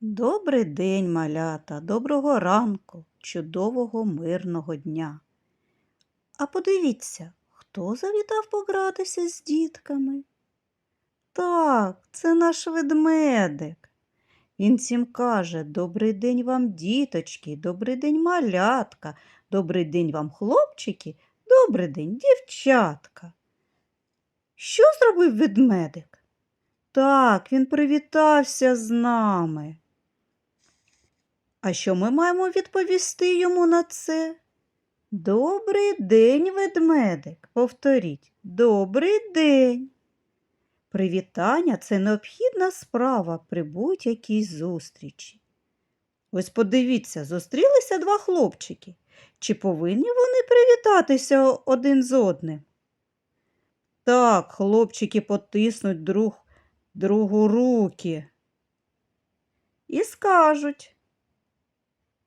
Добрий день, малята, доброго ранку, чудового мирного дня. А подивіться, хто завітав погратися з дітками? Так, це наш ведмедик. Він всім каже Добрий день вам, діточки, добрий день, малятка, добрий день вам, хлопчики, добрий день, дівчатка. Що зробив ведмедик? Так, він привітався з нами. А що ми маємо відповісти йому на це? Добрий день, ведмедик. Повторіть, добрий день. Привітання це необхідна справа при будь-якій зустрічі. Ось подивіться, зустрілися два хлопчики. Чи повинні вони привітатися один з одним? Так, хлопчики потиснуть друг другу руки і скажуть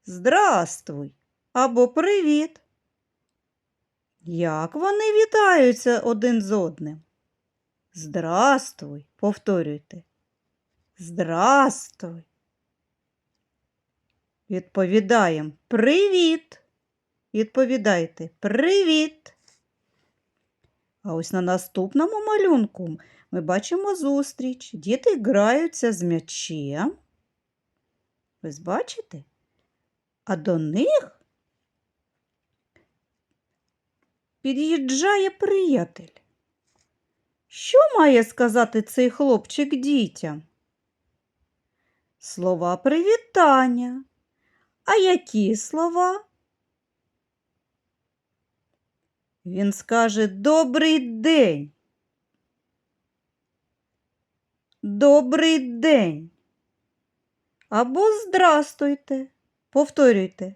Здрастуй або привіт. Як вони вітаються один з одним? Здрастуй, повторюйте. Здрастуй. Відповідаємо привіт. Відповідайте привіт. А ось на наступному малюнку ми бачимо зустріч. Діти граються з м'ячем. Ви бачите? А до них під'їжджає приятель. Що має сказати цей хлопчик дітям? Слова привітання. А які слова? Він скаже Добрий день. Добрий день. Або здрастуйте. Повторюйте.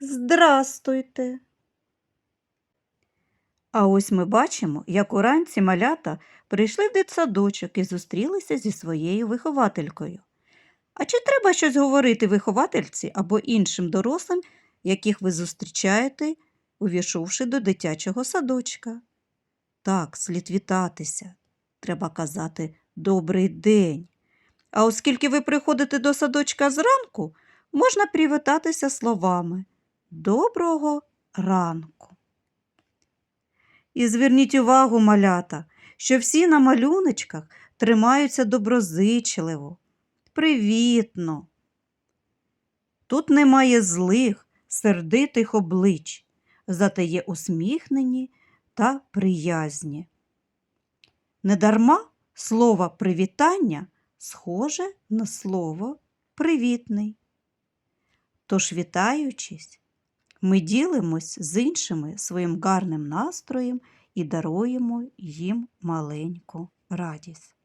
Здрастуйте. А ось ми бачимо, як уранці малята прийшли в дитсадочок і зустрілися зі своєю вихователькою. А чи треба щось говорити виховательці або іншим дорослим, яких ви зустрічаєте, увійшовши до дитячого садочка? Так, слід вітатися. Треба казати добрий день. А оскільки ви приходите до садочка зранку, можна привітатися словами Доброго ранку. І зверніть увагу, малята, що всі на малюночках тримаються доброзичливо, привітно. Тут немає злих, сердитих облич, зате є усміхнені та приязні. Недарма слово привітання схоже на слово привітний. Тож, вітаючись, ми ділимось з іншими своїм гарним настроєм і даруємо їм маленьку радість.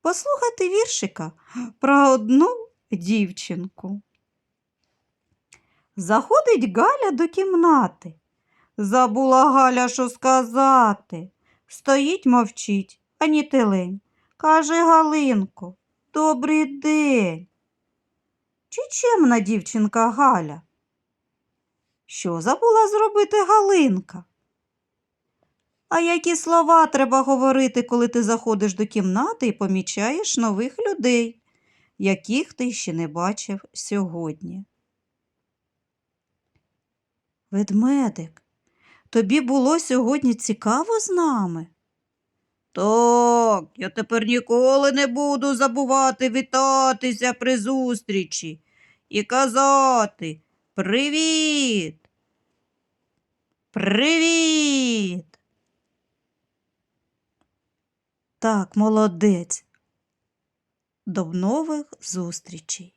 Послухайте віршика про одну дівчинку. Заходить Галя до кімнати. Забула Галя, що сказати. Стоїть, мовчить, ані телень. Каже Галинко, добрий день. Чи чемна дівчинка Галя? Що забула зробити Галинка? А які слова треба говорити, коли ти заходиш до кімнати і помічаєш нових людей, яких ти ще не бачив сьогодні? Ведмедик, тобі було сьогодні цікаво з нами? Так, я тепер ніколи не буду забувати вітатися при зустрічі і казати Привіт! Привіт! Так, молодець. До нових зустрічей.